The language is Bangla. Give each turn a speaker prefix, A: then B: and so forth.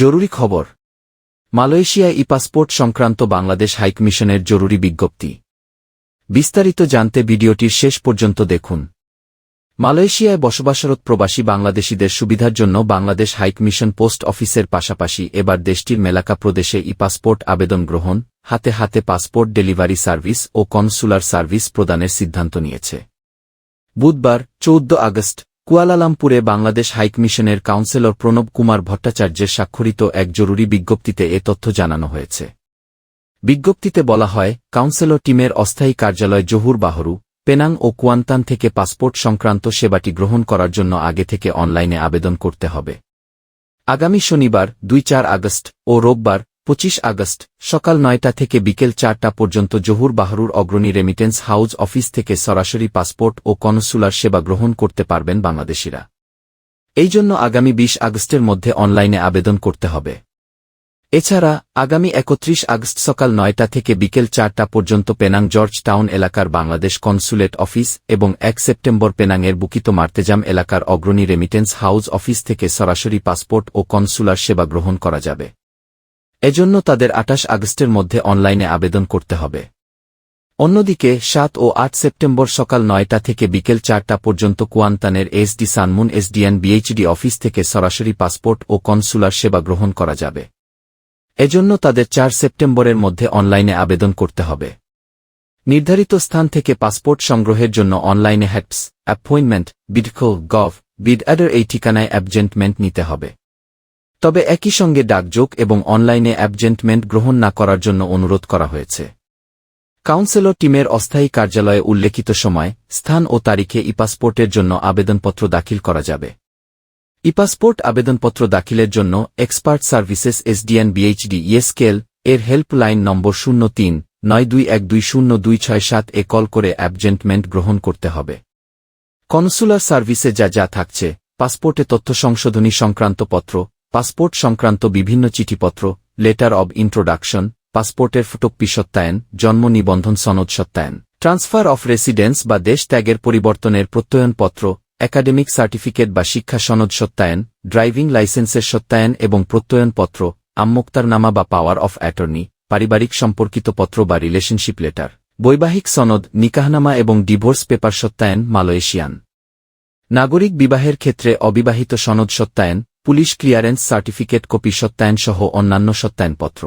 A: জরুরি খবর। মালয়েশিয়ায় ই পাসপোর্ট সংক্রান্ত বাংলাদেশ হাইকমিশনের জরুরি বিজ্ঞপ্তি। বিস্তারিত জানতে ভিডিওটির শেষ পর্যন্ত দেখুন। মালয়েশিয়ায় বসবাসরত প্রবাসী বাংলাদেশিদের সুবিধার জন্য বাংলাদেশ হাইকমিশন পোস্ট অফিসের পাশাপাশি এবার দেশটির মেলাকা প্রদেশে ই পাসপোর্ট আবেদন গ্রহণ, হাতে হাতে পাসপোর্ট ডেলিভারি সার্ভিস ও কনসুলার সার্ভিস প্রদানের সিদ্ধান্ত নিয়েছে। বুধবার, চৌদ্দ আগস্ট কুয়ালালামপুরে বাংলাদেশ হাইকমিশনের কাউন্সিলর প্রণব কুমার ভট্টাচার্যের স্বাক্ষরিত এক জরুরি বিজ্ঞপ্তিতে এ তথ্য জানানো হয়েছে। বিজ্ঞপ্তিতে বলা হয়, কাউন্সিলর টিমের অস্থায়ী কার্যালয় জহুর বাহরু, পেনাং ও কুয়ান্তান থেকে পাসপোর্ট সংক্রান্ত সেবাটি গ্রহণ করার জন্য আগে থেকে অনলাইনে আবেদন করতে হবে। আগামী শনিবার, দুই চার আগস্ট ও রোববার পঁচিশ আগস্ট, সকাল নয়টা থেকে বিকেল চারটা পর্যন্ত জহুর বাহরুর অগ্রণী রেমিটেন্স হাউস অফিস থেকে সরাসরি পাসপোর্ট ও কনসুলার সেবা গ্রহণ করতে পারবেন বাংলাদেশিরা। এই জন্য আগামী বিশ আগস্টের মধ্যে অনলাইনে আবেদন করতে হবে। এছাড়া, আগামী একত্রিশ আগস্ট সকাল নয়টা থেকে বিকেল চারটা পর্যন্ত পেনাং জর্জ টাউন এলাকার বাংলাদেশ কনসুলেট অফিস এবং এক সেপ্টেম্বর পেনাংয়ের বুকিত মার্তেজাম এলাকার অগ্রণী রেমিটেন্স হাউস অফিস থেকে সরাসরি পাসপোর্ট ও কনসুলার সেবা গ্রহণ করা যাবে। এজন্য তাদের আটাশ আগস্টের মধ্যে অনলাইনে আবেদন করতে হবে। অন্যদিকে, সাত ও আট সেপ্টেম্বর সকাল নয়টা থেকে বিকেল চারটা পর্যন্ত কুয়ান্তানের SD Sunmoon SDN BHD office থেকে সরাসরি পাসপোর্ট ও কনসুলার সেবা গ্রহণ করা যাবে। এজন্য তাদের চার সেপ্টেম্বরের মধ্যে অনলাইনে আবেদন করতে হবে। নির্ধারিত স্থান থেকে পাসপোর্ট সংগ্রহের জন্য অনলাইনে হ্যাটস, অ্যাপয়েন্টমেন্ট বিডখো গভ বিড অ্যাডার এই ঠিকানায় অ্যাবজেন্টমেন্ট নিতে হবে। তবে একই সঙ্গে ডাকযোগ এবং অনলাইনে অ্যাবজেন্টমেন্ট গ্রহণ না করার জন্য অনুরোধ করা হয়েছে। কাউন্সিলর টিমের অস্থায়ী কার্যালয়ে উল্লেখিত সময়, স্থান ও তারিখে ই পাসপোর্টের জন্য আবেদনপত্র দাখিল করা যাবে। ই পাসপোর্ট আবেদনপত্র দাখিলের জন্য এক্সপার্ট সার্ভিসেস এসডিএন বিএইচডি ইয়েস্কেল এর হেল্পলাইন নম্বর শূন্য তিন, নয় দুই এক দুই শূন্য দুই ছয় সাত এ কল করে অ্যাবজেন্টমেন্ট গ্রহণ করতে হবে। কনসুলার সার্ভিসে যা যা থাকছে, পাসপোর্টে তথ্য সংশোধনী সংক্রান্ত পত্র পাসপোর্ট সংক্রান্ত বিভিন্ন চিঠিপত্র, লেটার অব ইন্ট্রোডাকশন, পাসপোর্টের ফটোকপি সত্যায়ন, জন্ম নিবন্ধন সনদ সত্যায়ন, ট্রান্সফার অফ রেসিডেন্স বা দেশ ত্যাগের পরিবর্তনের প্রত্যয়নপত্র, একাডেমিক সার্টিফিকেট বা শিক্ষা সনদ সত্যায়ন, ড্রাইভিং লাইসেন্সের সত্যায়ন এবং প্রত্যয়নপত্র, আম্মোক্তারনামা বা পাওয়ার অফ অ্যাটর্নি, পারিবারিক সম্পর্কিত পত্র বা রিলেশনশিপ লেটার, বৈবাহিক সনদ, নিকাহনামা এবং ডিভোর্স পেপার সত্যায়ন, মালয়েশিয়ান। নাগরিক বিবাহের ক্ষেত্রে অবিবাহিত সনদ সত্যায়ন পুলিশ ক্লিয়ারেন্স সার্টিফিকেট কপি সত্যায়নসহ অন্যান্য সত্যায়নপত্র।